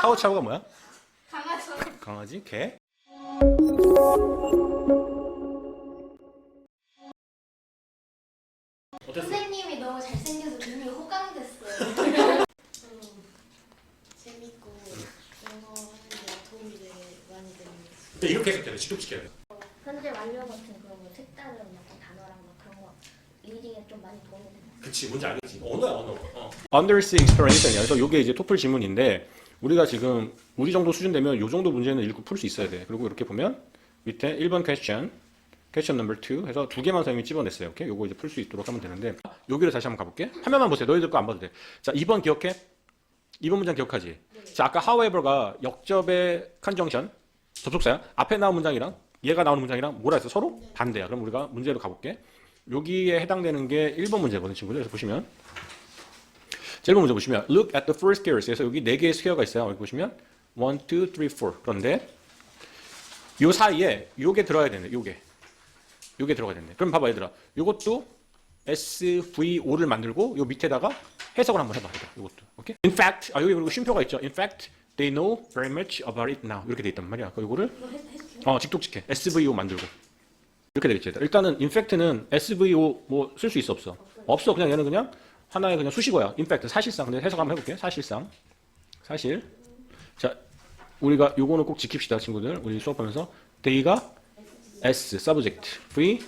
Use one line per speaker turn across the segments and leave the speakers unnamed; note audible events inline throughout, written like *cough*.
차오차오가 뭐야?
강아지.
강아지? 개? 어땠어?
선생님이 너무 잘생겨서 눈이 호강됐어요. *laughs*
음, 재밌고 영어 하는데 도움이 되게 많이 같아요.
근데 이렇게 해석해야 돼. 직접 시켜야 돼.
현재 완료 같은 그런 거 색다른 약간 리딩에 좀 많이 도움이 되는
그치 뭔지 알겠지. 언어야 언어. 어. Undersea Exploration이야 그래서 이게 이제 토플 지문인데 우리가 지금 우리 정도 수준 되면 요 정도 문제는 읽고 풀 수 있어야 돼. 그리고 이렇게 보면 밑에 1번 question question number 2 해서 두 개만 선생님이 집어냈어요. 오케이? 요거 이제 풀 수 있도록 하면 되는데 여기를 다시 한번 가볼게. 화면만 보세요. 너희들 거 안 봐도 돼 자 2번 기억해? 2번 문장 기억하지? 자 아까 however가 역접의 컨정션 접속사야? 앞에 나온 문장이랑 얘가 나오는 문장이랑 뭐라 했어? 서로? 반대야. 그럼 우리가 문제로 가볼게 여기에 해당되는 게 1번 문제거든요, 친구들. 그래서 보시면 자, 1번 문제 보시면 look at the first gears. 그래서 여기 네 개의 스퀘어가 있어요. 여기 보시면 1, 2, 3, 4. 그런데 요 사이에 요게 들어야 되네. 요게. 요게 들어가야 되네. 그럼 봐 봐 얘들아. 요것도 SVO를 만들고 요 밑에다가 해석을 한번 해봐. 얘들아. 요것도. 오케이? In fact, 아 여기 그리고 쉼표가 있죠. In fact, they know very much about it now. 이렇게 돼 있단 말이야. 그럼 요거를 어, 직독직해. SVO 만들고. 이렇게 되겠지. 일단은 인팩트는 SVO 뭐 쓸 수 있어 없어? 없어. 그냥 얘는 그냥 하나의 그냥 수식어야. 인팩트 사실상. 근데 해석 한번 해볼게. 사실상. 사실. 자, 우리가 요거는 꼭 지킵시다, 친구들. 우리 수업하면서 they가 S subject, V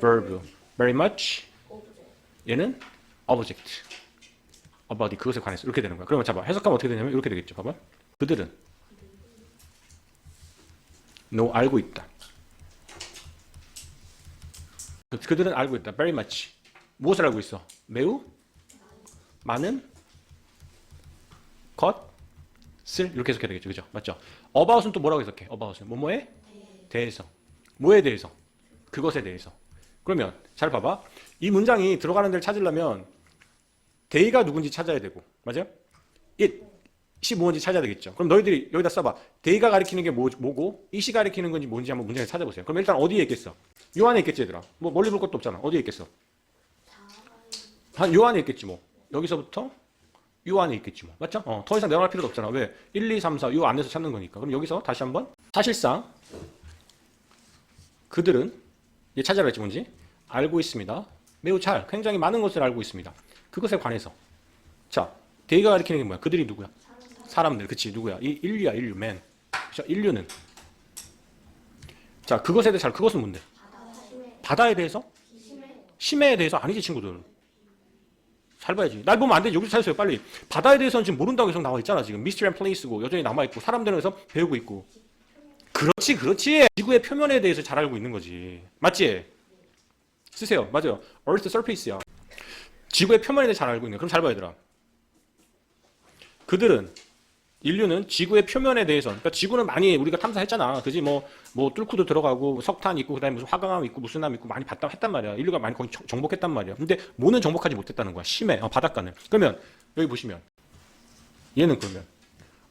verb, very much 얘는 object. about 그것에 관해서 이렇게 되는 거야. 그러면 잡아. 해석하면 어떻게 되냐면 이렇게 되겠죠. 봐봐. 그들은 no 알고 있다. 그- 그들은 알고 있다. Very much. 무엇을 알고 있어? 매우 많은 것을 이렇게 해석해야 되겠죠. 그죠? 맞죠? about은 또 뭐라고 해석해? about은 뭐뭐에 대해서. 뭐에 대해서? 그것에 대해서. 그러면 잘 봐봐. 이 문장이 들어가는 데를 찾으려면 they가 누군지 찾아야 되고. 맞아요? it 이 뭔지 찾아야 되겠죠. 그럼 너희들이 여기다 써봐. they가 가리키는 게 뭐, 뭐고 it이 가리키는 건지 뭔지 한번 문장에 찾아보세요. 그럼 일단 어디에 있겠어? 요 안에 있겠지 얘들아. 뭐 멀리 볼 것도 없잖아. 어디에 있겠어? 한 요 안에 있겠지 뭐. 여기서부터 요 안에 있겠지 뭐. 맞죠? 어, 더 이상 내려갈 필요도 없잖아. 왜? 1, 2, 3, 4, 요 안에서 찾는 거니까. 그럼 여기서 다시 한번 사실상 그들은 얘 찾아라 했지 뭔지 알고 있습니다. 매우 잘, 굉장히 많은 것을 알고 있습니다. 그것에 관해서. 자, 대가 가리키는 게 뭐야? 그들이 누구야? 사람들, 그치? 누구야? 이 인류야, 인류, 맨. 그쵸? 인류는. 자, 그것에 대해 잘, 그것은 뭔데? 바다에 대해서? 심해에 대해서 아니지, 친구들. 잘 봐야지. 날 보면 안 돼. 여기서 찾으세요, 빨리. 바다에 대해서는 지금 모른다고 계속 나와 있잖아, 지금. 미스터리 앤 플레이스고, 여전히 남아있고, 사람들은 그래서 배우고 있고. 그렇지, 그렇지. 지구의 표면에 대해서 잘 알고 있는 거지. 맞지? 쓰세요. 맞아요. Earth surface야. 지구의 표면에 대해 잘 알고 있는. 그럼 잘 봐야 얘들아. 그들은 인류는 지구의 표면에 대해서, 그러니까 지구는 많이 우리가 탐사했잖아. 그지? 뭐, 뭐, 뚫고도 들어가고, 석탄 있고, 그 다음에 무슨 화강암 있고, 무슨 남 있고, 많이 봤다, 했단 말이야. 인류가 많이 거기 정- 정복했단 말이야. 근데 뭐는 정복하지 못했다는 거야. 심해. 어, 바닷가는. 그러면, 여기 보시면, 얘는 그러면,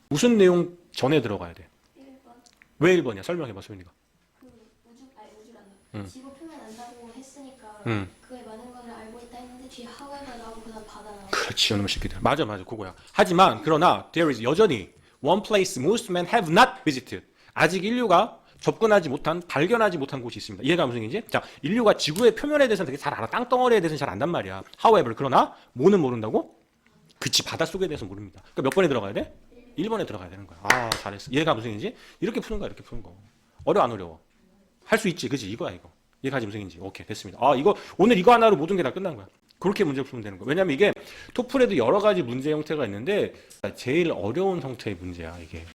무슨 내용 전에 들어가야 돼?
1번.
왜 1번이야? 설명해 봐, 소윤이가.
지구 표면 안다고 했으니까
응.
그에 많은 것을 알고 있다 했는데 뒤에 하와이가 나오고 그다음 바다 나오고.
그렇지, 이놈의 새끼들. 맞아, 맞아, 그거야. 하지만, 그러나, there is 여전히 one place most men have not visited. 아직 인류가 접근하지 못한, 발견하지 못한 곳이 있습니다. 이해가 무슨 얘기지? 자, 인류가 지구의 표면에 대해서는 되게 잘 알아. 땅덩어리에 대해서는 잘 안단 말이야. However, 그러나, 뭐는 모른다고? 그치, 바닷속에 대해서 모릅니다. 그러니까 몇 번에 들어가야 돼? 1번에 들어가야 되는 거야. 아, 잘했어. 이해가 무슨 얘기지? 이렇게 푸는 거야, 이렇게 푸는 거. 어려워, 안 어려워? 할 수 있지, 그지? 이거야, 이거. 이해가지 무슨 얘기인지. 오케이, 됐습니다. 아, 이거, 오늘 이거 하나로 모든 게 다 끝난 거야. 그렇게 문제를 풀면 되는 거야. 왜냐면 이게 토플에도 여러 가지 문제 형태가 있는데, 제일 어려운 형태의 문제야, 이게.